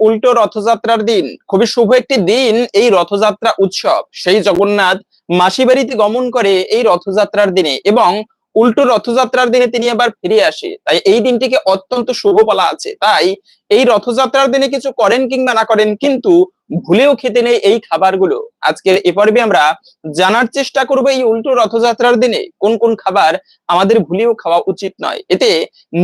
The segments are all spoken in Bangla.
উল্টো রথযাত্রার দিন। খুবই শুভ একটি দিন এই রথযাত্রা উৎসব। সেই জগন্নাথ মাসি বাড়িতে গমন করে এই রথযাত্রার দিনে এবং উল্টো রথযাত্রার দিনে তিনি আবার ফিরে আসে। তাই এই দিনটিকে অত্যন্ত শুভ বলা আছে। তাই এই রথযাত্রার দিনে কিছু করেন কিংবা না করেন কিন্তু ভুলেও খেতে নেই এই খাবারগুলো। আজকের এ পর্বে আমরা জানার চেষ্টা করব এই উল্টো রথযাত্রার দিনে কোন কোন খাবার আমাদের ভুলেও খাওয়া উচিত নয়। এতে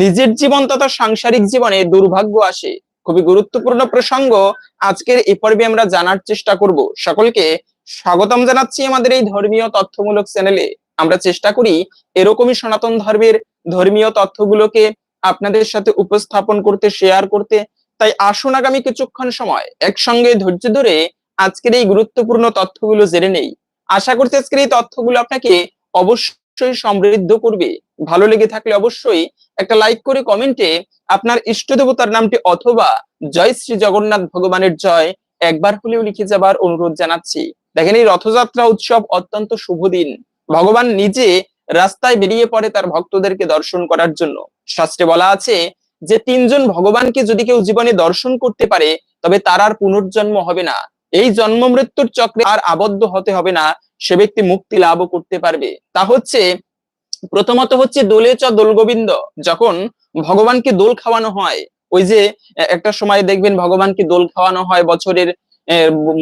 নিজের জীবন তথা সাংসারিক জীবনে দুর্ভাগ্য আসে। খুবই গুরুত্বপূর্ণ প্রসঙ্গ। আজকের এই পর্বে আমরা জানার চেষ্টা করব। সকলকে স্বাগতম জানাচ্ছি আমাদের এই ধর্মীয় তথ্যমূলক চ্যানেলে। আমরা চেষ্টা করি এরকমই সনাতন ধর্মের ধর্মীয় তথ্যগুলোকে আপনাদের সাথে উপস্থাপন করতে শেয়ার করতে। তাই আসুন আগামী কিছুক্ষণ সময় একসঙ্গে ধৈর্য ধরে আজকের এই গুরুত্বপূর্ণ তথ্যগুলো জেনে নেই। আশা করছি আজকের এই তথ্যগুলো আপনাকে অবশ্যই সমৃদ্ধ করবে। ভালো লেগে থাকলে অবশ্যই একটা লাইক করে কমেন্টে আপনার ইষ্ট দেবতার নামটি অথবা জয় শ্রী জগন্নাথ ভগবানের জয় একবার হলেও লিখে যাবার অনুরোধ জানাচ্ছি। দেখেন এই রথযাত্রা উৎসব অত্যন্ত শুভ দিন। ভগবান নিজে রাস্তায় বেরিয়ে পড়ে তার ভক্তদেরকে দর্শন করার জন্য। শাস্ত্রে বলা আছে যে, তিনজন ভগবানকে যদি কেউ জীবনে দর্শন করতে পারে, তবে তার আর পুনর্জন্ম হবে না। এই জন্ম মৃত্যুর চক্রে আর আবদ্ধ হতে হবে না, সে ব্যক্তি মুক্তি লাভও করতে পারবে। তা হচ্ছে, প্রথমত হচ্ছে দোলে চ দোল গোবিন্দ যখন ভগবানকে দোল খাওয়ানো হয়। ওই যে একটা সময় দেখবেন ভগবানকে দোল খাওয়ানো হয় বছরের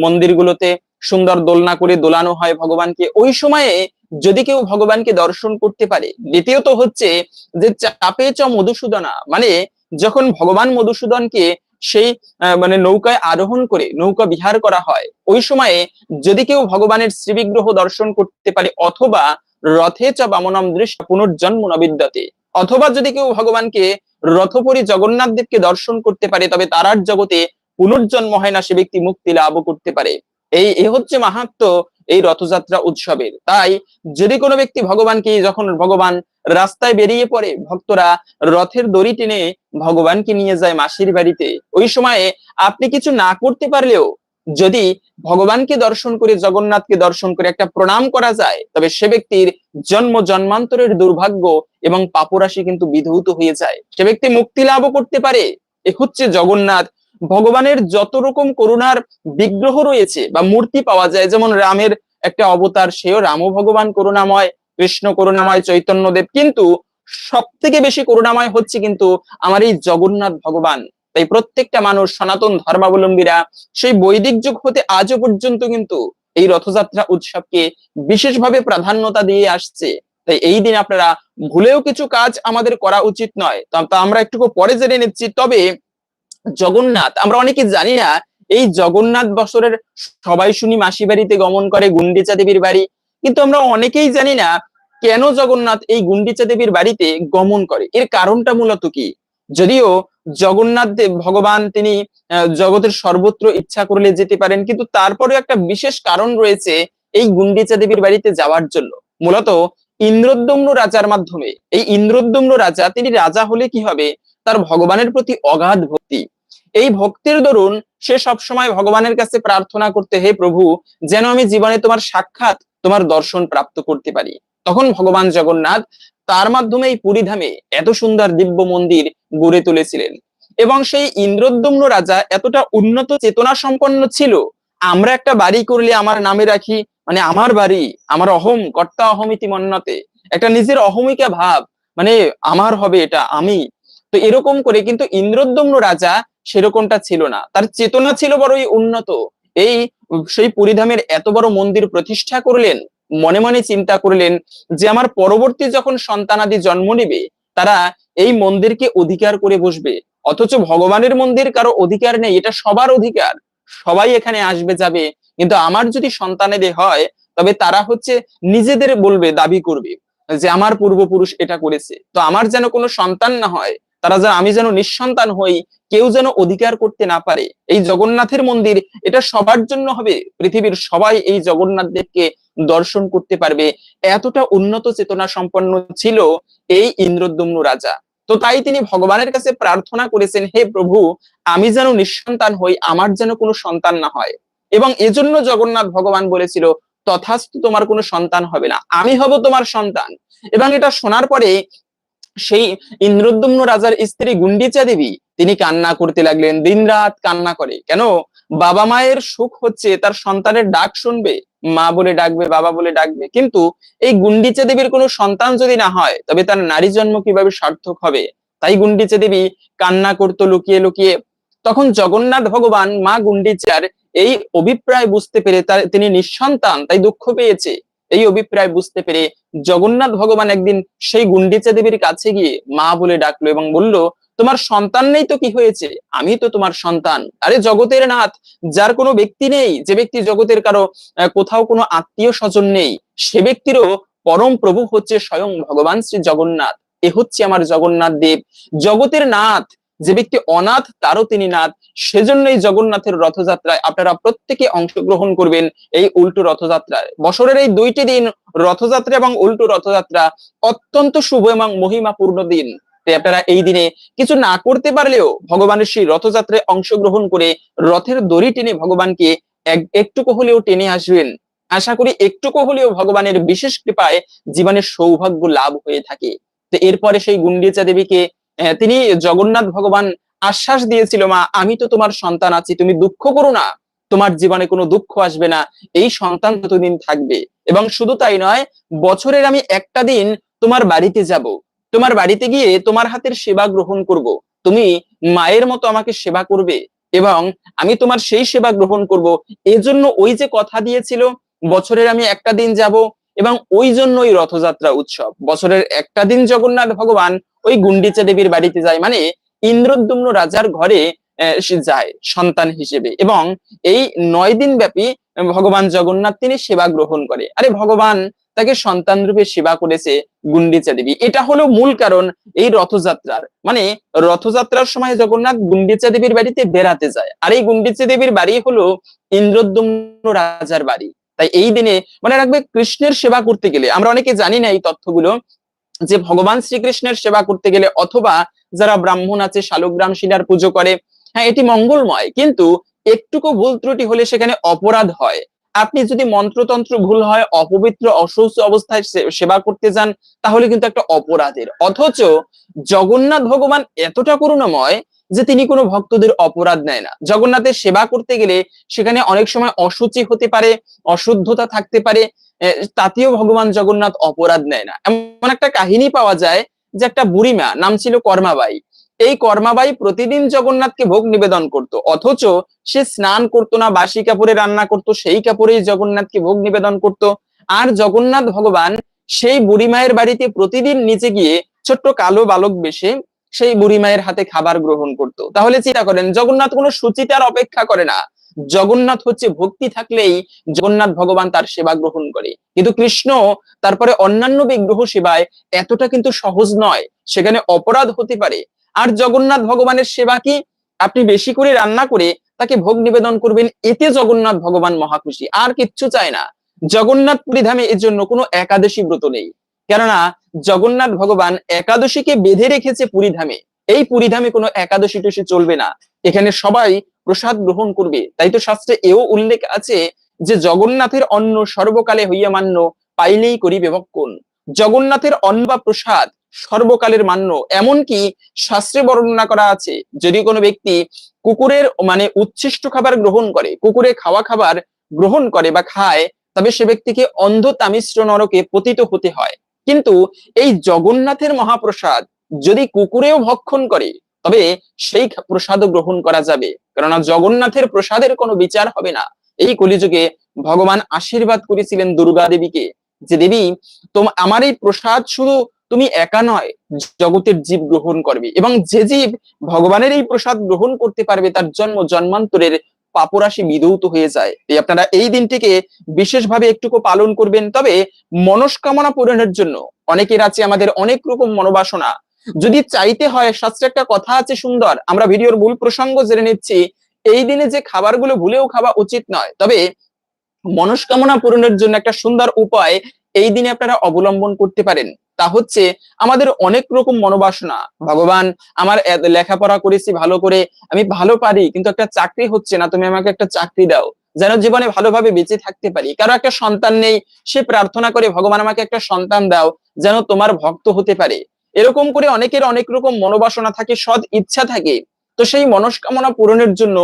মন্দিরগুলোতে, সুন্দর দোলনা করে দোলানো হয় ভগবানকে। ওই সময়ে যদি কেউ ভগবানকে দর্শন করতে পারে, দ্বিতীয়ত হচ্ছে যে চাপে চ মধুসূদনা মানে যখন ভগবান মধুসূদনকে সেই মানে নৌকায় আরোহণ করে নৌকা বিহার করা হয়। ওই সময়ে যদি কেউ ভগবানের শ্রীবিগ্রহ দর্শন করতে পারে অথবা রথে চ বামনম দৃশ্য পুনর্জন্ম নবিদ্যতে। অথবা যদি কেউ ভগবানকে রথপরি জগন্নাথ দেবকে দর্শন করতে পারে, তবে তারার জগতে পুনর্জন্ম হয় না, সে ব্যক্তি মুক্তি লাভ করতে পারে। এই, এ হচ্ছে মাহাত্ম এই রথযাত্রা উৎসবের। তাই যদি কোনো ব্যক্তি ভগবানকে যখন ভগবান রাস্তায় বেরিয়ে পড়ে ভক্তরা রথের দড়ি টেনে ভগবানকে নিয়ে যায় মাসির বাড়িতে। ওই সময়ে আপনি কিছু না করতে পারলেও যদি ভগবানকে দর্শন করে, জগন্নাথকে দর্শন করে একটা প্রণাম করা যায়, তবে সে ব্যক্তির জন্ম জন্মান্তরের দুর্ভাগ্য এবং পাপরাশি কিন্তু বিধৌত হয়ে যায়। সে ব্যক্তি মুক্তি লাভও করতে পারে। এ হচ্ছে জগন্নাথ। ভগবানের যত রকম করুণার বিগ্রহ রয়েছে বা মূর্তি পাওয়া যায়, যেমন রামের একটা অবতার, সেও রাম ভগবান করুণাময়। কৃষ্ণ করুণাময় চৈতন্যদেব কিন্তু সব থেকে বেশি করুণাময় হচ্ছে কিন্তু আমার এই জগন্নাথ ভগবান। তাই প্রত্যেকটা মানুষ, সনাতন ধর্মাবলম্বীরা সেই বৈদিক যুগ হতে আজও পর্যন্ত কিন্তু এই রথযাত্রা উৎসবকে বিশেষভাবে প্রাধান্যতা দিয়ে আসছে। তাই এই দিন আপনারা ভুলেও কিছু কাজ আমাদের করা উচিত নয়। তা আমরা একটু পরে জেনে নিচ্ছি। তবে জগন্নাথ, আমরা অনেকে জানি না, এই জগন্নাথ বছরের সবাই শুনি মাসি বাড়িতে গমন করে, গুন্ডিচা দেবীর বাড়ি। কিন্তু আমরা অনেকেই জানি না কেন জগন্নাথ এই গুন্ডিচা দেবীর বাড়িতে গমন করে? এর কারণটা মূলত কি? যদিও জগন্নাথ দেব, ভগবান তিনি জগতের সর্বত্র ইচ্ছা করলে যেতে পারেন, কিন্তু তারপরে একটা বিশেষ কারণ রয়েছে এই গুন্ডিচা দেবীর বাড়িতে যাওয়ার জন্য। মূলত ইন্দ্রদ্যম্ন রাজার মাধ্যমে, এই ইন্দ্রদ্যম্ন রাজা তিনি রাজা হলে কি হবে? তার ভগবানের প্রতি অগাধ ভক্তি। এই ভক্তির দরুন সে সব সময় ভগবানের কাছে প্রার্থনা করতে, হে প্রভু, যেন আমি জীবনে তোমার সাক্ষাৎ তোমার দর্শন প্রাপ্ত করতে পারি। তখন ভগবান জগন্নাথ তার মাধ্যমে এই পুরীধামে এত সুন্দর দিব্য মন্দির গড়ে তুলেছিলেন। এবং সেই ইন্দ্রদ্যম্ন রাজা এতটা উন্নত চেতনা সম্পন্ন ছিল, আমরা একটা বাড়ি করলে আমার নামে রাখি মানে আমার বাড়ি, আমার অহম, কর্তা অহমিতি মন্নতে। একটা নিজের অহমিকা ভাব মানে আমার হবে এটা, আমি। তো এরকম করে কিন্তু ইন্দ্রদ্যম্ন রাজা সেরকমটা ছিল না। তার চেতনা ছিল বড়ই উন্নত। এই সেই পুরীধামের এত বড় মন্দির প্রতিষ্ঠা করলেন, মনে মনে চিন্তা করলেন যে আমার পরবর্তী যখন সন্তানাদি জন্ম নেবে, তারা এই মন্দিরকে অধিকার করে বসবে। অথচ ভগবানের মন্দির কারও অধিকার নেই, এটা সবার অধিকার। সবাই এখানে আসবে, যাবে। কিন্তু আমার যদি সন্তানেদের হয়, তবে তারা হচ্ছে নিজেদের বলবে, দাবি করবে যে আমার পূর্বপুরুষ এটা করেছে। তো আমার যেন কোনো সন্তান না হয়, তারা যেন আমি যেন নিঃসন্তান হই কেউ যেন অধিকার করতে না পারে। এই জগন্নাথের মন্দির, এটা সবার জন্য হবে। পৃথিবীর সবাই এই জগন্নাথ দেবকে দর্শন করতে পারবে। এতটা উন্নত চেতনা সম্পন্ন ছিল এই ইন্দ্রদ্যম্ন রাজা। তো তাই তিনি ভগবানের কাছে প্রার্থনা করেছেন, হে প্রভু, আমি যেন নিঃসন্তান হই, আমার যেন কোনো সন্তান না হয়। এবং এজন্য জগন্নাথ ভগবান বলেছিল, তথাস্তু তোমার কোনো সন্তান হবে না, আমি হব তোমার সন্তান। এবং এটা শোনার পরে সেই ইন্দ্রদ্যম্ন রাজার স্ত্রী গুন্ডিচা দেবী তিনি কান্না করতে লাগলেন, দিনরাত কান্না করে। কেন? বাবা মায়ের সুখ হচ্ছে তার সন্তানের ডাক শুনবে, মা বলে ডাকবে, বাবা বলে ডাকবে। কিন্তু এই গুন্ডিচা দেবীর কোনো সন্তান যদি না হয়, তবে তার নারী জন্ম কীভাবে সার্থক হবে? তাই গুন্ডিচা দেবী কান্না করতো, লুকিয়ে লুকিয়ে। তখন জগন্নাথ ভগবান মা গুন্ডিচার এই অভিপ্রায় বুঝতে পেরে তার, তিনি নিঃসন্তান, তাই দুঃখ পেয়েছে। এই অভিপ্রায় বুঝতে পেরে জগন্নাথ ভগবান একদিন সেই গুন্ডিচা দেবীর কাছে গিয়ে মা বলে ডাকলো এবং বলল তোমার সন্তান নেই তো কি হয়েছে? আমি তো তোমার সন্তান। আরে জগতের নাথ, যার কোনো ব্যক্তি নেই, যে ব্যক্তি জগতের কারও কোথাও কোনো আত্মীয় স্বজন নেই, সে ব্যক্তিরও পরম প্রভু হচ্ছে স্বয়ং ভগবান শ্রী জগন্নাথ। এ হচ্ছে আমার জগন্নাথ দেব। জগতের নাথ, যে ব্যক্তি অনাথ, তারও তিনি নাথ। সেজন্য এই জগন্নাথের রথযাত্রায় আপনারা প্রত্যেকে অংশগ্রহণ করবেন এই উল্টো রথযাত্রায়। বছরের এই দুইটি দিন রথযাত্রা এবং উল্টো রথযাত্রা অত্যন্ত শুভ এবং মহিমাপূর্ণ দিন। তাই আপনারা এই দিনে কিছু না করতে পারলেও ভগবানের সেই রথযাত্রায় অংশগ্রহণ করে রথের দড়ি টেনে ভগবানকে এক- একটুকু হলেও টেনে আসবেন। আশা করি একটুকু হলেও ভগবানের বিশেষ কৃপায় জীবনের সৌভাগ্য লাভ হয়ে থাকে। তো এরপরে সেই গুন্ডিচা দেবীকে তিনি জগন্নাথ ভগবান আশ্বাস দিয়েছিল, মা, আমি তো তোমার সন্তান আছি, তুমি দুঃখ করো না। তোমার জীবনে কোনো দুঃখ আসবে না। এই সন্তান ততদিন থাকবে। এবং শুধু তাই নয়, বছরের আমি একটা দিন তোমার বাড়িতে যাব। তোমার বাড়িতে গিয়ে তোমার হাতের সেবা গ্রহণ করব। তুমি মায়ের মতো আমাকে সেবা করবে এবং আমি তোমার সেই সেবা গ্রহণ করব। এজন্য ওই যে কথা দিয়েছিল, বছরের আমি একটা দিন যাব এবং ওই জন্য ওই রথযাত্রা উৎসব। বছরের একটা দিন জগন্নাথ ভগবান ওই গুন্ডিচা দেবীর বাড়িতে যায় মানে ইন্দ্রদ্যুম্ন রাজার ঘরে সে যায় সন্তান হিসেবে এবং এই নয় দিন ব্যাপী ভগবান জগন্নাথ তিনি সেবা গ্রহণ করে। আরে ভগবান তাকে সন্তান রূপে সেবা করেছে গুন্ডিচা দেবী। এটা হলো মূল কারণ এই রথযাত্রার। মানে রথযাত্রার সময় জগন্নাথ গুন্ডিচা দেবীর বাড়িতে বেড়াতে যায়। আর এই গুন্ডিচা দেবীর বাড়ি হলো ইন্দ্রদ্যুম্ন রাজার বাড়ি। তাই এই দিনে মনে রাখবে কৃষ্ণের সেবা করতে গেলে, আমরা অনেকে জানি না এই তথ্যগুলো, যে ভগবান শ্রীকৃষ্ণের সেবা করতে গেলে অথবা যারা ব্রাহ্মণ আছে, শালগ্রাম শিলার পুজো করে হ্যাঁ এটি মঙ্গলময়। কিন্তু একটুকু ভুল ত্রুটি হলে সেখানে অপরাধ হয়। আপনি যদি মন্ত্রতন্ত্র ভুল হয়, অপবিত্র, অসুস্থ অবস্থায় সেবা করতে যান, তাহলে কিন্তু একটা অপরাধের। অথচ জগন্নাথ ভগবান এতটা করুণাময় যে তিনি কোনো ভক্তদের অপরাধ নেয় না। জগন্নাথের সেবা করতে গেলে সেখানে অনেক সময় অসুচি হতে পারে, অশুদ্ধতা থাকতে পারে তাতেও ভগবান জগন্নাথ অপরাধ নেয় না। এমন একটা কাহিনী পাওয়া যায় যে একটা বুড়িমা, নাম ছিল কর্মাবাই এই কর্মাবাই প্রতিদিন জগন্নাথকে ভোগ নিবেদন করত। অথচ সে স্নান করতো না, বাসি কাপড়ে রান্না করত, সেই কাপড়েই জগন্নাথকে ভোগ নিবেদন করত। আর জগন্নাথ ভগবান সেই বুড়িমায়ের বাড়িতে প্রতিদিন নিচে গিয়ে ছোট্ট কালো বালক বেশে সেই বুড়িমায়ের হাতে খাবার গ্রহণ করত। তাহলে চিন্তা করেন, জগন্নাথ কোনো সুচিতার অপেক্ষা করে না। জগন্নাথ হচ্ছে ভক্তি থাকলেই জগন্নাথ ভগবান তার সেবা গ্রহণ করে। কিন্তু কৃষ্ণ তারপরে অন্যান্য বিগ্রহ সেবায় এতটা কিন্তু সহজ নয়। সেখানে অপরাধ হতে পারে। আর জগন্নাথ ভগবানের সেবা কি? আপনি বেশি করে রান্না করে তাকে ভোগ নিবেদন করবেন, এতে জগন্নাথ ভগবান মহাখুশি। আর কিচ্ছু চায় না। জগন্নাথ পুরীধামে এর জন্য কোনো একাদশী ব্রত নেই। কেননা, জগন্নাথ ভগবান একাদশীকে বেঁধে রেখেছে পুরীধামে এই পুরীধামে কোনো একাদশী টসী চলবে না। এখানে সবাই প্রসাদ গ্রহণ করবে। তাই তো শাস্ত্রে এও উল্লেখ আছে যে, জগন্নাথের অন্ন সর্বকালে হইয়া মান্য, পাইলেই করিবে ভক্ষণ। জগন্নাথের অন্ন বা প্রসাদ সর্বকালের মান্য, এমনকি শাস্ত্রে বর্ণনা করা আছে, যদি কোনো ব্যক্তি কুকুরের মানে উচ্ছিষ্ট খাবার গ্রহণ করে, কুকুরে খাওয়া খাবার গ্রহণ করে বা খায়, তবে সে ব্যক্তিকে অন্ধ তামিশ্র নরকে পতিত হতে হয়। কিন্তু এই জগন্নাথের মহাপ্রসাদ যদি কুকুরেও ভক্ষণ করে, তবে সেই প্রসাদও গ্রহণ করা যাবে। কেননা জগন্নাথের প্রসাদের কোনো বিচার হবে না। এই কলিযুগে ভগবান আশীর্বাদ করেছিলেন দুর্গা দেবীকে, যে দেবী, তোম, আমার এই প্রসাদ শুধু তুমি একা নয়, জগতের জীব গ্রহণ করবে এবং যে জীব ভগবানের এই প্রসাদ গ্রহণ করতে পারবে তার জন্ম জন্মান্তরের পাপরাশি বিধৌত হয়ে যায়। এই আপনারা এই দিনটিকে বিশেষভাবে একটুকু পালন করবেন। তবে মনস্কামনা পূরণের জন্য অনেকের আছে আমাদের অনেক রকম মনোবাসনা। যদি চাইতে হয়, শাস্ত্রে একটা কথা আছে সুন্দর, আমরা ভিডিওর মূল প্রসঙ্গ জেনে নিচ্ছি, এই দিনে যে খাবারগুলো ভুলেও খাওয়া উচিত নয়। তবে মনস্কামনা পূরণের জন্য একটা সুন্দর উপায় এই দিনে আপনারা অবলম্বন করতে পারেন। তা হচ্ছে আমাদের অনেক রকম মনোবাসনা। ভগবান, আমার লেখাপড়া করেছি ভালো করে, আমি ভালো পারি, কিন্তু একটা চাকরি হচ্ছে না, তুমি আমাকে একটা চাকরি দাও। যেন জীবনে ভালোভাবে বেঁচে থাকতে পারি। কারও একটা সন্তান নেই, সে প্রার্থনা করে, ভগবান, আমাকে একটা সন্তান দাও, যেন তোমার ভক্ত হতে পারে। এরকম করে অনেকের অনেক রকম মনোবাসনা থাকে, সৎ ইচ্ছা থাকে। তো সেই মনস্কামনা পূরণের জন্য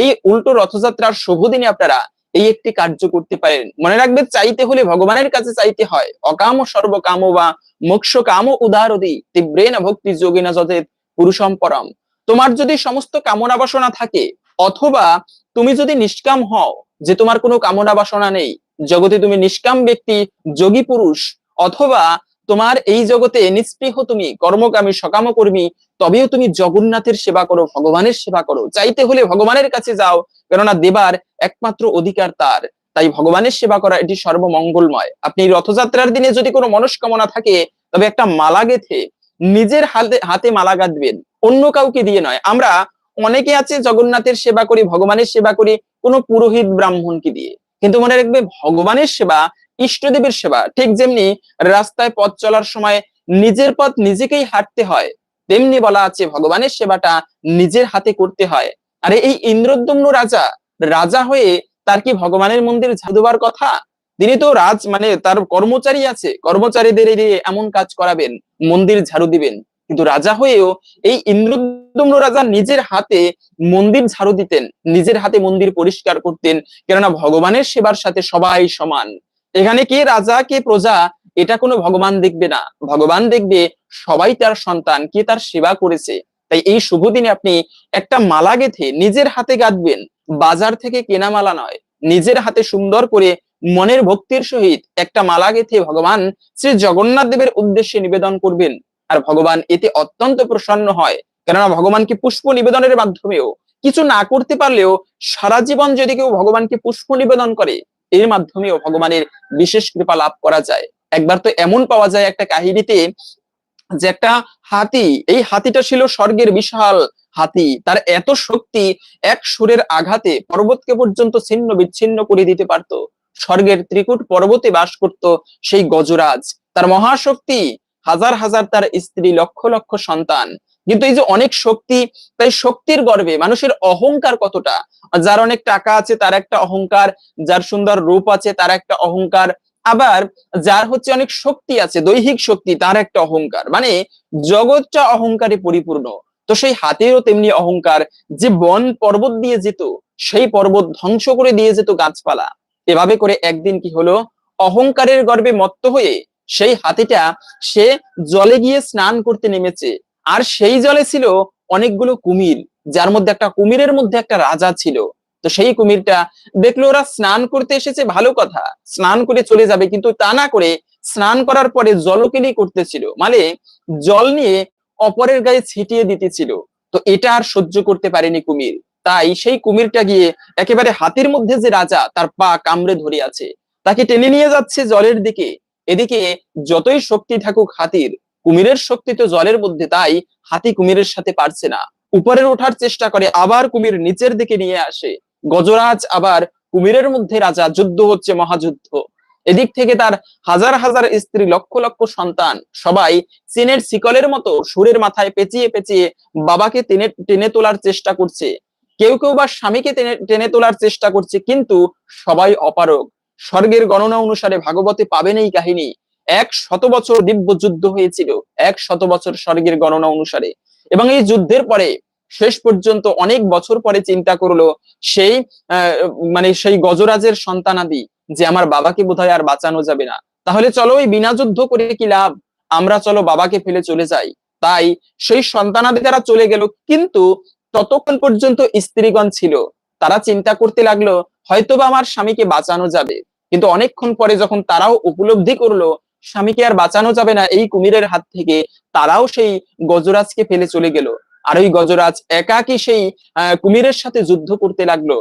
এই উল্টো রথযাত্রার শুভ দিনে আপনারা এই একটি কার্য করতে পারেন মনে রাখবে, চাইতে হলে ভগবানের কাছে চাইতে হয়। অকাম সর্বকাম বা মোক্ষ কাম উদারদি তীব্রেন ভক্তি যোগিনা যথেত পুরুষম পরম। তোমার যদি সমস্ত কামনা বাসনা থাকে, অথবা তুমি যদি নিষ্কাম হও, যে তোমার কোনো কামনা বাসনা নেই, জগতে তুমি নিষ্কাম ব্যক্তি, যোগী পুরুষ, অথবা তোমার এই জগতে নিস্পৃহ তুমি, কর্মকামী, সকাম কর্মী, তবেও তুমি জগন্নাথের সেবা করো, ভগবানের সেবা করো। চাইতে হলে ভগবানের কাছে যাও, কেননা দেবার একমাত্র অধিকার তার। তাই ভগবানের সেবা করা এটি সর্বমঙ্গলময়। আপনি রথযাত্রার দিনে যদি কোনো মনস্কামনা থাকে, তবে একটা মালা গেথে নিজের হাতে হাতে মালা গাঁথবেন। অন্য কাউকে দিয়ে নয়। আমরা অনেকে আছে জগন্নাথের সেবা করি, ভগবানের সেবা করি, কোনো পুরোহিত ব্রাহ্মণকে দিয়ে। কিন্তু মনে রাখবে, ভগবানের সেবা ইষ্টদেবের সেবা। ঠিক যেমনি রাস্তায় পথ চলার সময় নিজের পথ নিজেকেই হাঁটতে হয়, তেমনি বলা আছে ভগবানের সেবাটা নিজের হাতে করতে হয়। আরে এই ইন্দ্রদ্যম্ন রাজা রাজা হয়ে তার কি ভগবানের মন্দির ঝাড়ুবার কথা? তিনি তো রাজ মানে তার কর্মচারী আছে, কর্মচারীদের এমন কাজ করাবেন, মন্দির ঝাড়ু দিবেন। কিন্তু রাজা হয়েও এই ইন্দ্রদ্যম্ন রাজা নিজের হাতে মন্দির ঝাড়ু দিতেন, নিজের হাতে মন্দির পরিষ্কার করতেন, কেননা ভগবানের সেবার সাথে সবাই সমান। এখানে কে রাজা, কে প্রজা, এটা কোনো ভগবান দেখবে না। ভগবান দেখবে সবাই তার সন্তান, কে তার সেবা করেছে। তাই এই শুভ দিনে আপনি একটা মালা গেথে নিজের হাতে গাঁথবেন। বাজার থেকে কেনা মালা নয়, নিজের হাতে সুন্দর করে মনের ভক্তির সহিত একটা মালা গেথে ভগবান শ্রী জগন্নাথ দেবের উদ্দেশ্যে নিবেদন করবেন। আর ভগবান এতে অত্যন্ত প্রসন্ন হয়, কেননা ভগবানকে পুষ্প নিবেদনের মাধ্যমেও কিছু না করতে পারলেও সারা জীবন যদি কেউ ভগবানকে পুষ্প নিবেদন করে এর মাধ্যমেও ভগবানের বিশেষ কৃপা লাভ করা যায়। একবার তো এমন পাওয়া যায় একটা কাহিনীতে যে একটা হাতি, এই হাতিটা ছিল স্বর্গের বিশাল হাতি। তার এত শক্তি, এক সুরের আঘাতে পর্বতকে পর্যন্ত ছিন্ন বিচ্ছিন্ন করে দিতে পারত। স্বর্গের ত্রিকুট পর্বতে বাস করত সেই গজরাজ। তার মহাশক্তি হাজার হাজার তার স্ত্রী লক্ষ লক্ষ সন্তান। কিন্তু এই যে অনেক শক্তি, তাই শক্তির গর্বে মানুষের অহংকার কতটা? যার অনেক টাকা আছে, তার একটা অহংকার, যার সুন্দর রূপ আছে, তার একটা অহংকার। আবার যার হচ্ছে অনেক শক্তি আছে, দৈহিক শক্তি, তার একটা অহংকার। মানে জগৎটা অহংকারে পরিপূর্ণ। তো সেই হাতেরও তেমনি অহংকার। যে বন পর্বত দিয়ে যেত, সেই পর্বত ধ্বংস করে দিয়ে যেত গাছপালা। এভাবে করে একদিন কি হলো? অহংকারের গর্বে মত্ত হয়ে সেই হাতিটা, সে জলে গিয়ে স্নান করতে নেমেছে। আর সেই জলে ছিল অনেকগুলো কুমির, যার মধ্যে একটা কুমিরের মধ্যে একটা রাজা ছিল। তো সেই কুমিরটা দেখল, ওরা স্নান করতে এসেছে, ভালো কথা। স্নান করে চলে যাবে, কিন্তু তা না করে স্নান করার পরে জলকেলি করতেছিল। মানে জল নিয়ে অপরের গায়ে ছিটিয়ে দিতেছিল। তো এটা আর সহ্য করতে পারেনি কুমির। তাই সেই কুমিরটা গিয়ে একেবারে হাতির মধ্যে যে রাজা, তার পা কামড়ে ধরে আছে। তাকে টেনে নিয়ে যাচ্ছে জলের দিকে। এদিকে যতই শক্তি থাকুক হাতির কুমিরের শক্তি তো জলের মধ্যে, তাই হাতি কুমিরের সাথে পারছে না। উপরের ওঠার চেষ্টা করে, আবার কুমির নিচের দিকে নিয়ে আসে। গজরাজ আবার কুমিরের মধ্যে রাজা, যুদ্ধ হচ্ছে মহাযুদ্ধ। এদিক থেকে তার হাজার হাজার স্ত্রী, লক্ষ লক্ষ সন্তান, সবাই চীনের শিকলের মতো সুরের মাথায় পেঁচিয়ে পেঁচিয়ে বাবাকে টেনে টেনে তোলার চেষ্টা করছে। কেউ কেউ বা স্বামীকে টেনে টেনে তোলার চেষ্টা করছে, কিন্তু সবাই অপারগ। স্বর্গের গণনা অনুসারে ভাগবতে পাবেন এই কাহিনী। এক শত বছর দিব্য যুদ্ধ হয়েছিল, এক শত বছর স্বর্গের গণনা অনুসারে। এবং এই যুদ্ধের পরে শেষ পর্যন্ত অনেক বছর পরে চিন্তা করল, সেই মানে সেই গজরাজের সন্তানাদি যে আমার বাবাকে বোধহয় আর বাঁচানো যাবে না। তাহলে চলো ওই বিনা যুদ্ধ করে কি লাভ? আমরা চলো বাবাকে ফেলে চলে যাই। তাই সেই সন্তানাদি তারা চলে গেল, কিন্তু ততক্ষণ পর্যন্ত স্ত্রীগণ ছিল। তারা চিন্তা করতে লাগল, হয়তোবা আমার স্বামীকে বাঁচানো যাবে। কিন্তু অনেকক্ষণ পরে যখন তারাও উপলব্ধি করল স্বামীকে আর বাঁচানো যাবে না এই কুমিরের হাত থেকে। তারাও সেই গজরাজকে ফেলে চলে গেল। আর ওই গজরাজ একাকি সেই কুমিরের সাথে যুদ্ধ করতে লাগল।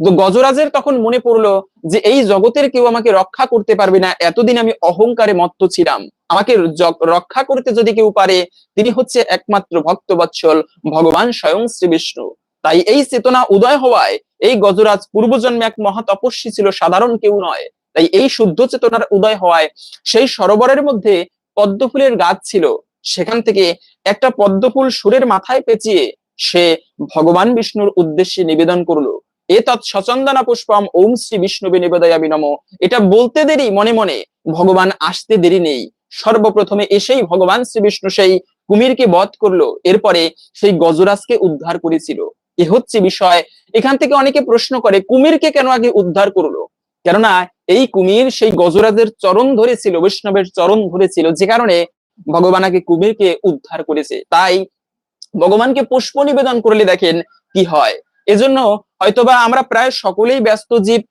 তো গজরাজের তখন মনে পড়ল যে এই জগতের কেউ আমাকে রক্ষা করতে পারবে না, এতদিন আমি অহংকারে মত্ত ছিলাম। আমাকে রক্ষা করতে যদি কেউ পারে, তিনি হচ্ছে একমাত্র ভক্ত বৎসল, ভগবান স্বয়ং শ্রী বিষ্ণু। তাই এই চেতনা উদয় হওয়ায় এই গজরাজ পূর্বজন্মে এক মহা তপস্বী ছিল, সাধারণ কেউ নয়। তাই এই শুদ্ধ চেতনার উদয় হওয়ায় সেই সরোবরের মধ্যে পদ্মফুলের গাছ ছিল। সেখান থেকে একটা পদ্মফুল সুরের মাথায় পেঁচিয়ে সে ভগবান বিষ্ণুর উদ্দেশ্যে নিবেদন করল। এ তৎ সচন্দনা পুষ্পম ওম শ্রী বিষ্ণুবে নিবেদয়া বিনম এটা বলতে দেরি, মনে মনে ভগবান আসতে দেরি নেই। সর্বপ্রথমে এসেই ভগবান শ্রী বিষ্ণু সেই কুমিরকে বধ করল। এরপরে সেই গজরাজকে উদ্ধার করেছিল। এ হচ্ছে বিষয়। এখান থেকে অনেকে প্রশ্ন করে, কুমিরকে কেন আগে উদ্ধার করল? কেননা এই কুমির সেই গজরাজের চরণ ধরেছিল, বৈষ্ণবের চরণ ধরেছিল, যে কারণে ভগবান আগে কুমিরকে উদ্ধার করেছে। তাই ভগবানকে পুষ্প নিবেদন করলে দেখেন কি হয়। এজন্য হয়তোবা আমরা প্রায় সকলেই ব্যস্ত জীব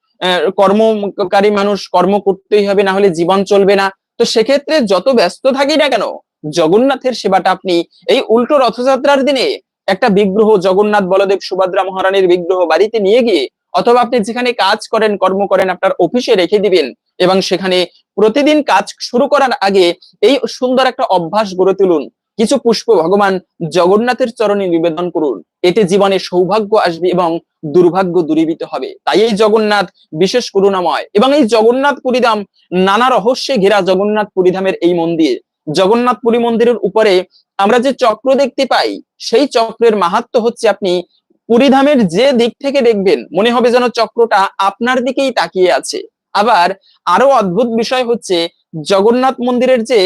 কর্মকারী মানুষ, কর্ম করতেই হবে, না হলে জীবন চলবে না। তো সেক্ষেত্রে যত ব্যস্ত থাকি না কেন, জগন্নাথের সেবাটা আপনি এই উল্টো রথযাত্রার দিনে একটা বিগ্রহ, জগন্নাথ, বলদেব, সুভদ্রা মহারানীর বিগ্রহ বাড়িতে নিয়ে গিয়ে অথবা আপনি যেখানে কাজ করেন, কর্ম করেন, আপনার অফিসে রেখে দিবেন এবং সেখানে প্রতিদিন কাজ শুরু করার আগে এই সুন্দর একটা অভ্যাস গড়ে তুলুন। কিছু পুষ্প ভগবান জগন্নাথের চরণে নিবেদন করুন। এতে জীবনে সৌভাগ্য আসবে এবং দুর্ভাগ্য দূরীভূত হবে। তাই এই জগন্নাথ বিশেষ করুণাময় এবং এই জগন্নাথ পুরীধাম নানা রহস্যে ঘেরা জগন্নাথ পুরীধামের এই মন্দির। জগন্নাথ পুরী মন্দিরের উপরে আমরা যে চক্র দেখতে পাই, সেই চক্রের মাহাত্ম হচ্ছে আপনি পুরীধামের যে দিক থেকে দেখবেন, মনে হবে যেন চক্রটা আপনার দিকেই তাকিয়ে আছে। আবার আরও অদ্ভুত বিষয় হচ্ছে, জগন্নাথ মন্দিরের যে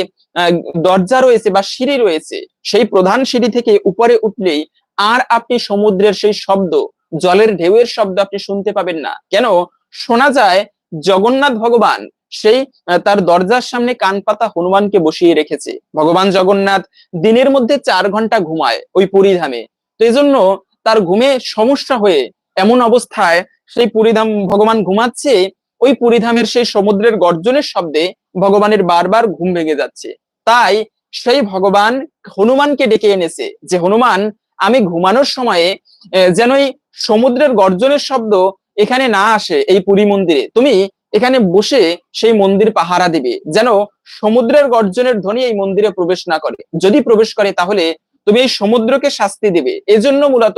দরজা রয়েছে বা সিঁড়ি রয়েছে, সেই প্রধান সিঁড়ি থেকে উপরে উঠলেই আর আপনি সমুদ্রের সেই শব্দ, জলের ঢেউয়ের শব্দ আপনি শুনতে পাবেন না। কেন? শোনা যায়, জগন্নাথ ভগবান সেই তার দরজার সামনে কান পাতা হনুমানকে বসিয়ে রেখেছে। ভগবান জগন্নাথ দিনের মধ্যে চার ঘণ্টা ঘুমায় ওই পুরীধামে। তো এই জন্য তার ঘুমে সমস্যা হয়ে এমন অবস্থায় সেই পুরীধাম ভগবান ঘুমাচ্ছে, ওই পুরীধামের সেই সমুদ্রের গর্জনের শব্দে ভগবানের বারবার ঘুম ভেঙে যাচ্ছে। তাই সেই ভগবান হনুমানকে ডেকে এনেছে যে, হনুমান, আমি ঘুমানোর সময়ে যেন এই সমুদ্রের গর্জনের শব্দ এখানে না আসে এই পুরী মন্দিরে। তুমি এখানে বসে সেই মন্দির পাহারা দিবে, যেন সমুদ্রের গর্জনের ধ্বনি এই মন্দিরে প্রবেশ না করে। যদি প্রবেশ করে তাহলে তুমি এই সমুদ্রকে শাস্তি দিবে। এজন্য মূলত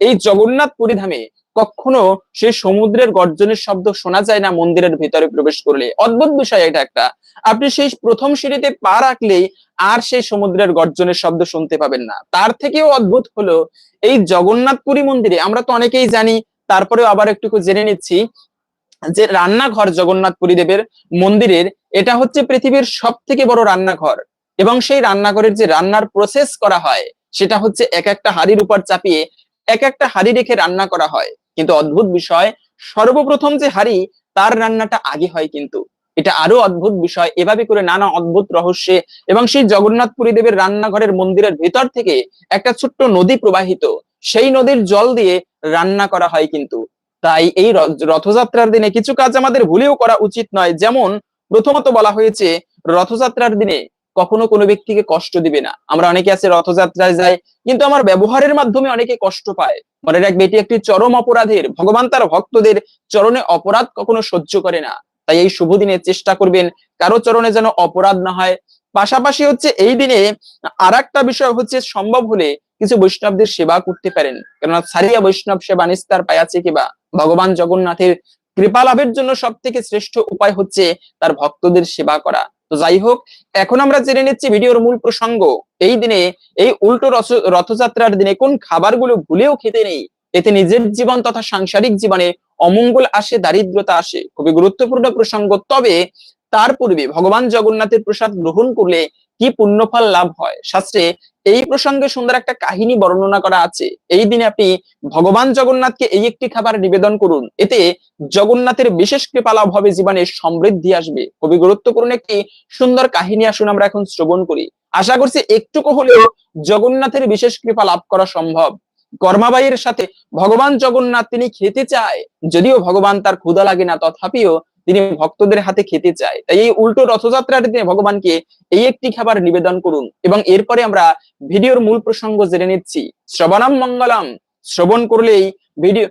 এই জগন্নাথ পুরীধামে কখনো সেই সমুদ্রের গর্জনের শব্দ শোনা যায় না মন্দিরের ভিতরে প্রবেশ করলে। অদ্ভুত বিষয় এটা একটা। আপনি সেই প্রথম সিঁড়িতে পা রাখলেই আর সেই সমুদ্রের গর্জনের শব্দ শুনতে পাবেন না। তার থেকেও অদ্ভুত হলো এই জগন্নাথ পুরী মন্দিরে, আমরা তো অনেকেই জানি, তারপরেও আবার একটু জেনে নিচ্ছি, যে রান্নাঘর জগন্নাথ পুরী দেবের মন্দিরের, এটা হচ্ছে পৃথিবীর সব থেকে বড় রান্নাঘর। এবং সেই রান্নাঘরের যে রান্নার প্রসেস করা হয়, সেটা হচ্ছে এক একটা হাড়ির উপর চাপিয়ে এক একটা হাড়ি রেখে রান্না করা হয়। কিন্তু অদ্ভুত বিষয়, সর্বপ্রথম যে হাড়ি, তার রান্নাটা আগে হয় কিন্তু। এটা আরও অদ্ভুত বিষয়, এভাবে করে নানা অদ্ভুত রহস্যে এবং সেই জগন্নাথ পুরী দেবের রান্নাঘরের মন্দিরের ভেতর থেকে একটা ছোট্ট নদী প্রবাহিত, সেই নদীর জল দিয়ে রান্না করা হয় কিন্তু। তাই এই রথযাত্রার দিনে কিছু কাজ আমাদের ভুলেও করা উচিত নয়। যেমন প্রথমত বলা হয়েছে, রথযাত্রার দিনে কখনো কোনো ব্যক্তিকে কষ্ট দিবে না। আমরা অনেকে আছে রথযাত্রায় যাই, কিন্তু আমার ব্যবহারের মাধ্যমে অনেকে কষ্ট পায়। মনে রাখবে, এটি একটি চরম অপরাধের, ভগবান তার ভক্তদের চরণে অপরাধ কখনো সহ্য করে না। তাই এই শুভ দিনে চেষ্টা করবেন, কারও চরণে যেন অপরাধ না হয়। পাশাপাশি হচ্ছে এই দিনে আর একটা বিষয় হচ্ছে, সম্ভব হলে কিছু বৈষ্ণবদের সেবা করতে পারেন। কেননা সারিয়া বৈষ্ণব সেবা নিস্তার পায়াছে কিবা ভগবান জগন্নাথের কৃপা লাভের জন্য সব থেকে শ্রেষ্ঠ উপায় হচ্ছে তার ভক্তদের সেবা করা। তো যাই হোক, এখন আমরা জেনে নিচ্ছি ভিডিওর মূল প্রসঙ্গ। এই দিনে, এই উল্টো রথ- রথযাত্রার দিনে কোন খাবারগুলো ভুলেও খেতে নেই? এতে নিজের জীবন তথা সাংসারিক জীবনে অমঙ্গল আসে, দারিদ্রতা আসে। খুবই গুরুত্বপূর্ণ প্রসঙ্গ। তবে তার পূর্বে ভগবান জগন্নাথের প্রসাদ গ্রহণ করলে কি পুণ্যফল লাভ হয়? শাস্ত্রে এই প্রসঙ্গে সুন্দর একটা কাহিনী বর্ণনা করা আছে। এই দিনে আপনি ভগবান জগন্নাথকে এই একটি খাবার নিবেদন করুন। এতে জগন্নাথের বিশেষ কৃপা লাভ হবে, জীবনে সমৃদ্ধি আসবে। খুবই গুরুত্বপূর্ণ একটি সুন্দর কাহিনী আসুন আমরা এখন শ্রবণ করি। আশা করছি একটুকু হলেও জগন্নাথের বিশেষ কৃপা লাভ করা সম্ভব। কর্মাবাইয়ের সাথে ভগবান জগন্নাথ তিনি খেতে চায়, যদিও ভগবান তার ক্ষুধা লাগে না, তথাপিও তিনি ভক্তদের হাতে খেতে চায়। তাই এই উল্টো রথযাত্রার দিনে ভগবানকে এই একটি খাবার নিবেদন করুন এবং এরপরে আমরা ভিডিওর মূল প্রসঙ্গ জেনে নিচ্ছি। শ্রবণাম মঙ্গলাম। শ্রবণ করলেই ভিডিও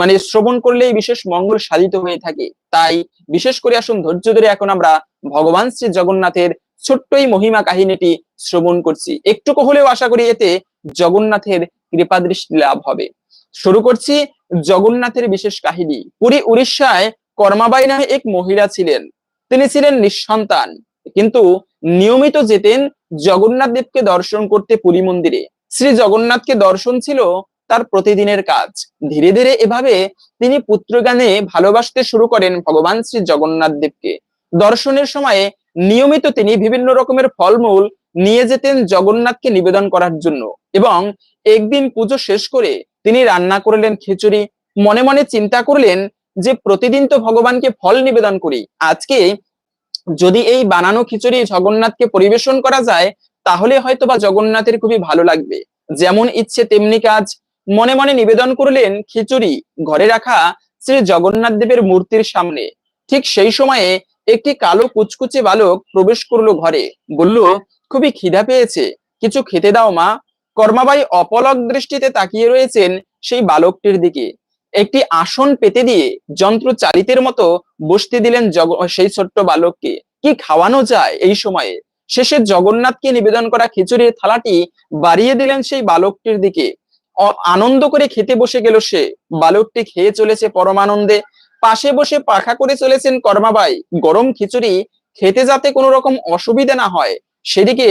মানে শ্রবণ করলেই বিশেষ মঙ্গল সাধিত হয়ে থাকে। তাই বিশেষ করে আসুন ধৈর্য ধরে এখন আমরা ভগবান শ্রী জগন্নাথের ছোট্ট এই মহিমা কাহিনীটি শ্রবণ করছি। একটুকু হলেও আশা করি এতে জগন্নাথের কৃপা দৃষ্টি লাভ হবে। শুরু করছি জগন্নাথের বিশেষ কাহিনী। পুরী উড়িষ্যায় কর্মাবাই নামে এক মহিলা ছিলেন। তিনি ছিলেন নিঃসন্তান, কিন্তু নিয়মিত যেতেন জগন্নাথ দেবকে দর্শন করতে পুরী মন্দিরে। শ্রী জগন্নাথকে দর্শন ছিল তার প্রতিদিনের কাজ। ধীরে ধীরে এভাবে তিনি পুত্রগানে ভালোবাসতে শুরু করেন ভগবান শ্রী জগন্নাথ দেবকে। দর্শনের সময়ে নিয়মিত তিনি বিভিন্ন রকমের ফলমূল নিয়ে যেতেন জগন্নাথকে নিবেদন করার জন্য এবং একদিন পুজো শেষ করে তিনি রান্না করলেন খিচুড়ি, মনে মনে চিন্তা করলেন যে প্রতিদিন তো ভগবানকে ফল নিবেদন করি, আজকে যদি এই বানানো খিচুড়ি জগন্নাথকে পরিবেশন করা যায়, তাহলে হয়তো বা জগন্নাথের খুবই ভালো লাগবে। যেমন ইচ্ছে তেমনি কাজ। মনে মনে নিবেদন করলেন, খিচুড়ি ঘরে রাখা শ্রী জগন্নাথ দেবের মূর্তির সামনে। ঠিক সেই সময়ে একটি কালো কুচকুচে বালক প্রবেশ করল ঘরে। বলল, খুবই খিদা পেয়েছে, কিছু খেতে দাও মা। কর্মাবাই অপলক দৃষ্টিতে তাকিয়ে রয়েছেন সেই বালকটির দিকে। একটি আসন পেতে দিয়ে যন্ত্র চালিতের মতো বসতে দিলেন জগ, সেই ছোট্ট বালককে। কি খাওয়ানো যায় এই সময়ে? শেষে জগন্নাথকে নিবেদন করা খিচুড়ির থালাটি বাড়িয়ে দিলেন সেই বালকটির দিকে। আনন্দ করে খেতে বসে গেল সে। বালকটি খেয়ে চলেছে পরমানন্দে। পাশে বসে পাখা করে চলেছেন কর্মাবাই। গরম খিচুড়ি খেতে যাতে কোনো রকম অসুবিধা না হয়, সেদিকে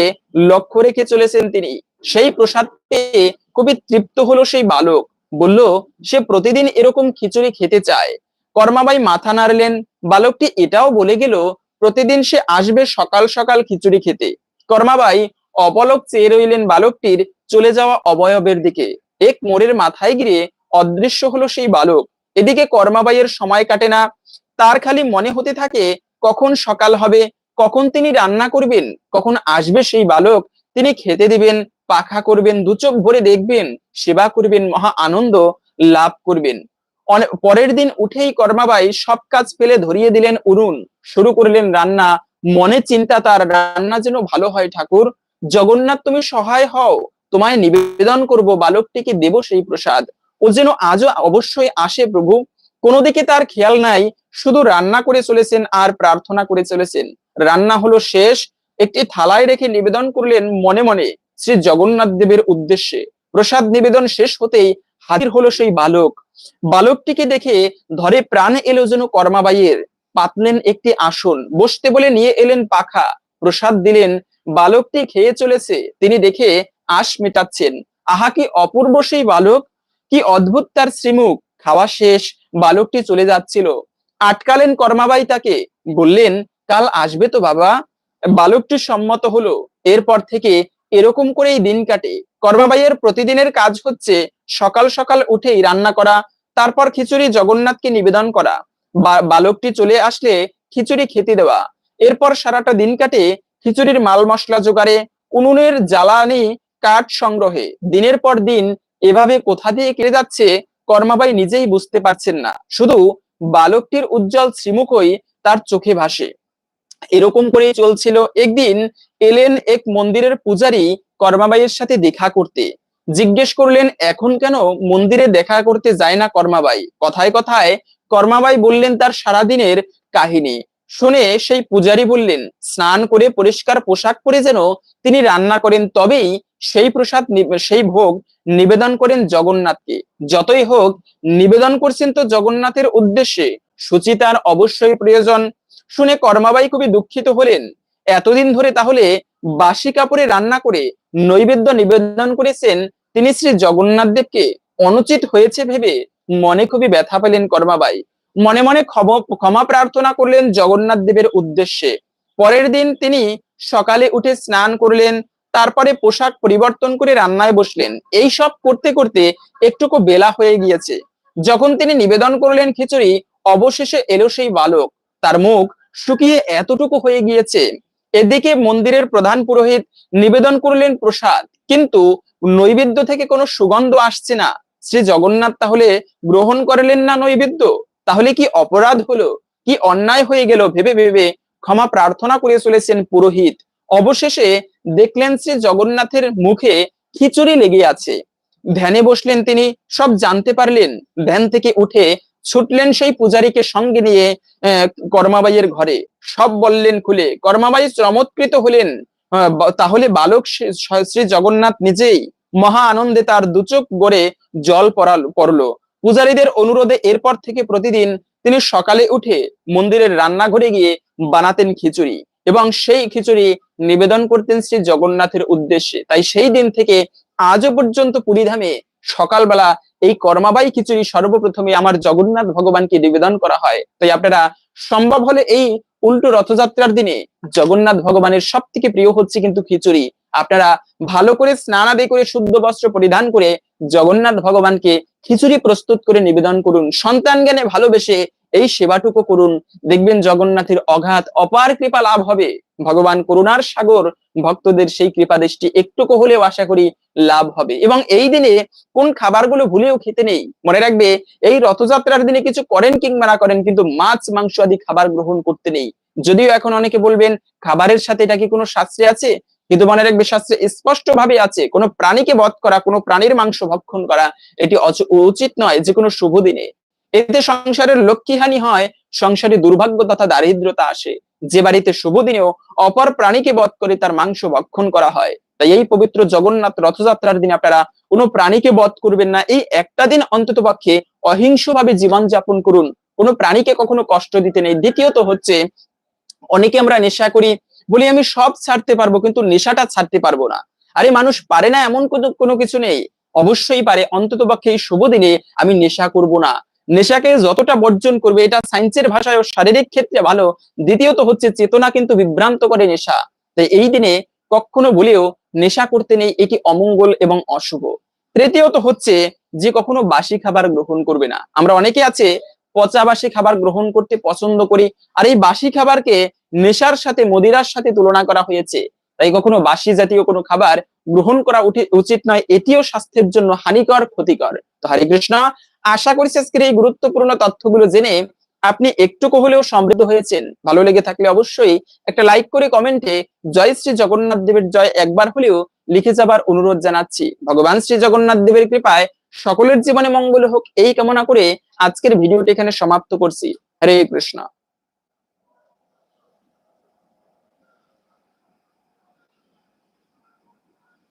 লক্ষ্য রেখে চলেছেন তিনি। সেই প্রসাদ পেয়ে খুবই তৃপ্ত হলো সেই বালক। বলল, সে প্রতিদিন এরকম খিচুড়ি খেতে চায়। কর্মাবাই মাথা নাড়লেন। বালকটি এটাও বলে গেল, প্রতিদিন সে আসবে সকাল সকাল খিচুড়ি খেতে। কর্মাবাই অপলক চেয়ে রইলেন বালকটির চলে যাওয়া অবয়বের দিকে। এক মোড়ের মাথায় গিয়ে অদৃশ্য হলো সেই বালক। এদিকে কর্মাবাইয়ের সময় কাটে না। তার খালি মনে হতে থাকে, কখন সকাল হবে? কখন তিনি রান্না করবেন? কখন আসবে সেই বালক? তিনি খেতে দিবেন। পাখা করবেন, দু চোখ ভরে দেখবেন, সেবা করবেন, মহা আনন্দ লাভ করবেন। পরের দিন উঠেই কর্মাবাই সব কাজ ফেলে ধরিয়ে দিলেন উনুন শুরু করলেন রান্না। মনে চিন্তা তার, রান্না যেন ভালো হয় ঠাকুর। জগন্নাথ তুমি সহায় হও, তোমায় নিবেদন করব, বালকটিকে দেব সেই প্রসাদ। ও যেন আজও অবশ্যই আসে প্রভু। কোনো দিকে তার খেয়াল নাই, শুধু রান্না করে চলেছেন আর প্রার্থনা করে চলেছেন। রান্না হলো শেষ, একটি থালায় রেখে নিবেদন করলেন মনে মনে। শ্রী জগন্নাথ দেবের উদ্দেশ্যে প্রসাদ নিবেদন শেষ হতেই হাজির হলো সেই বালক। বালকটিকে দেখে ধরে প্রাণ এলো যেন কর্মাবাইয়ের। পাতলেন একটি আসন, বসতে বলে নিয়ে এলেন পাখা। প্রসাদ দিলেন, বালকটি খেয়ে চলেছে। তিনি দেখে আশ মেটাচ্ছেন, আহা, কি অপূর্ব সেই বালক! কি অদ্ভুত তার শ্রীমুখ! খাওয়া শেষ, বালকটি চলে যাচ্ছিল। আটকালেন কর্মাবাই তাকে, বললেন, কাল আসবে তো বাবা। বালকটি সম্মত হলো। এরপর থেকে এরকম করেই দিন কাটে। কর্মাবাইয়ের প্রতিদিনের কাজ হচ্ছে সকাল সকাল উঠেই রান্না করা, তারপর খিচুড়ি জগন্নাথকে নিবেদন করা বালকটি চলে আসলে খিচুড়ি খেতে দেওয়া। এরপর সারাটা দিন কাটে খিচুড়ির মাল মশলা জোগাড়ে, উনুনের জ্বালানি কাঠ সংগ্রহে। দিনের পর দিন এভাবে কোথা দিয়ে কেটে যাচ্ছে কর্মাবাই নিজেই বুঝতে পারছেন না। শুধু বালকটির উজ্জ্বল শ্রীমুখই তার চোখে ভাসে। এরকম করে চলছিল একদিন এলেন এক মন্দিরের পূজারী কর্মাবাইয়ের সাথে দেখা করতে। জিজ্ঞেস করলেন, এখন কেন মন্দিরে দেখা করতে যায় না কর্মাবাই? কথায় কথায় কর্মাবাই বললেন, তার সারাদিনের কাহিনী। শুনে সেই পূজারী বললেন, স্নান করে পরিষ্কার পোশাক পরে যেন তিনি রান্না করেন, তবেই সেই প্রসাদ সেই ভোগ নিবেদন করেন জগন্নাথকে। যতই হোক, নিবেদন করছেন তো জগন্নাথের উদ্দেশ্যে। সুচিতার অবশ্যই প্রয়োজন। শুনে কর্মাবাই খুবই দুঃখিত হলেন। এতদিন ধরে তাহলে বাসি কাপড়ে রান্না করে নৈবেদ্য নিবেদন করেছেন তিনি শ্রী জগন্নাথ দেবকে। অনুচিত হয়েছে ভেবে মনে খুবই ব্যথা পেলেন কর্মাবাই। মনে মনে ক্ষমা প্রার্থনা করলেন জগন্নাথ দেবের উদ্দেশ্যে। পরের দিন তিনি সকালে উঠে স্নান করলেন, তারপরে পোশাক পরিবর্তন করে রান্নায় বসলেন। এই সব করতে করতে একটুকু বেলা হয়ে গিয়েছে। যখন তিনি নিবেদন করলেন খিচুড়ি, অবশেষে এলো সেই বালক। তার মুখ শুকিয়ে এতটুকু হয়ে গিয়েছে এদিকে মন্দিরের প্রধান পুরোহিত নিবেদন করলেন, প্রসাদ। কিন্তু নৈবেদ্য থেকে কোনো সুগন্ধ আসছে না। শ্রী জগন্নাথ তাহলে গ্রহণ করলেন না নৈবেদ্য? তাহলে কি অপরাধ হলো? কি অন্যায় হয়ে গেল? ভেবে ভেবে ক্ষমা প্রার্থনা করে চলেছেন পুরোহিত। অবশেষে দেখলেন শ্রী জগন্নাথের মুখে খিচুড়ি লেগে আছে। ধ্যানে বসলেন তিনি, সব জানতে পারলেন। ধ্যান থেকে উঠে ছুটলেন সেই পূজারীকে সঙ্গে নিয়ে কর্মাবাইয়ের ঘরে। সব বললেন খুলে, কর্মাবাই চমৎকৃত হলেন। তাহলে বালক শ্রী জগন্নাথ নিজেই মহা আনন্দে তার দুচোখ গড়ে জল পড়াল পড়ল পূজারীদের অনুরোধে এরপর থেকে প্রতিদিন তিনি সকালে উঠে মন্দিরের রান্নাঘরে গিয়ে বানাতেন খিচুড়ি এবং সেই খিচুড়ি নিবেদন করতেন শ্রী জগন্নাথের উদ্দেশ্যে। তাই সেই দিন থেকে আজও পর্যন্ত পুরীধামে সকালবেলা এই কর্মাবাই খিচুড়ি সর্বপ্রথমে আমার জগন্নাথ ভগবানকে নিবেদন করা হয়। তাই আপনারা সম্ভব হলে এই উল্টো রথযাত্রার দিনে জগন্নাথ ভগবানের সব থেকে প্রিয় হচ্ছে কিন্তু খিচুড়ি। আপনারা ভালো করে স্নান আদি করে শুদ্ধ বস্ত্র পরিধান করে জগন্নাথ ভগবানকে খিচুড়ি প্রস্তুত করে নিবেদন করুন। সন্তান জ্ঞানে ভালোবেসে এই সেবাটুকু করুন। দেখবেন জগন্নাথের অগাধ অপার কৃপা লাভ হবে। ভগবান করুণার সাগর, ভক্তদের সেই কৃপা দৃষ্টি একটুকু হলেও আশা করি লাভ হবে। এবং এই দিনে কোন খাবারগুলো ভুলেও খেতে নেই। মনে রাখবে, এই রথযাত্রার দিনে কিছু করেন কিংবা না করেন, কিন্তু মাছ, মাংস আদি খাবার গ্রহণ করতে নেই। যদিও এখন অনেকে বলবেন, খাবারের সাথে এটা কি কোনো শাস্ত্রে আছে? কিন্তু মনে রাখবে, শাস্ত্রে স্পষ্ট ভাবে আছে, কোনো প্রাণীকে বধ করা, কোনো প্রাণীর মাংস ভক্ষণ করা, এটি উচিত নয়, যে কোনো শুভ দিনে। এতে সংসারের লক্ষ্মীহানি হয়, সংসারে দুর্ভাগ্য তথা দারিদ্রতা আসে। যে বাড়িতে শুভ দিনেও অপর প্রাণীকে বধ করে তার মাংস ভক্ষণ করা হয়। তাই এই পবিত্র জগন্নাথ রথযাত্রার দিন আপনারা কোনো প্রাণীকে বধ করবেন না। এই একটা দিন অন্তত পক্ষে অহিংসভাবে জীবন যাপন করুন। কোনো প্রাণীকে কখনো কষ্ট দিতে নেই। দ্বিতীয়ত হচ্ছে, অনেকে আমরা নেশা করি বলি, আমি সব ছাড়তে পারব, কিন্তু নেশাটা ছাড়তে পারব না। আরে, মানুষ পারে না এমন কোনো কিছু নেই। অবশ্যই পারে। অন্তত পক্ষে এই শুভ দিনে আমি নেশা করব না। নেশাকে যতটা বর্জন করবে, এটা সায়েন্সের ভাষায় ও শারীরিক ক্ষেত্রে ভালো। দ্বিতীয়ত হচ্ছে চেতনা কিন্তু বিভ্রান্ত করে নেশা। তাই এই দিনে কখনো বলেও নেশা করতে নেই, এটি অমঙ্গল এবং অশুভ। তৃতীয়ত হচ্ছে যে কখনো বাসি খাবার গ্রহণ করবে না। আমরা অনেকে আছে, পচা বাসি খাবার গ্রহণ করতে পছন্দ করি, আর এই বাসি খাবারকে নেশার সাথে, মদিরার সাথে তুলনা করা হয়েছে। তাই কখনো বাসি জাতীয় কোনো খাবার গ্রহণ করা উচিত নয়, এটিও স্বাস্থ্যের জন্য হানিকর, ক্ষতিকর। তো হরে কৃষ্ণ আশা করছি আজকের এই গুরুত্বপূর্ণ তথ্যগুলো জেনে আপনি একটুকু হলেও সমৃদ্ধ হয়েছেন। ভালো লেগে থাকলে অবশ্যই একটা লাইক করে কমেন্টে জয় শ্রী জগন্নাথ দেবের জয় একবার হলেও লিখে যাবার অনুরোধ জানাচ্ছি। ভগবান শ্রী জগন্নাথ দেবের কৃপায় সকলের জীবনে মঙ্গল হোক এই কামনা করে আজকের ভিডিওটি এখানে সমাপ্ত করছি। হরে কৃষ্ণ।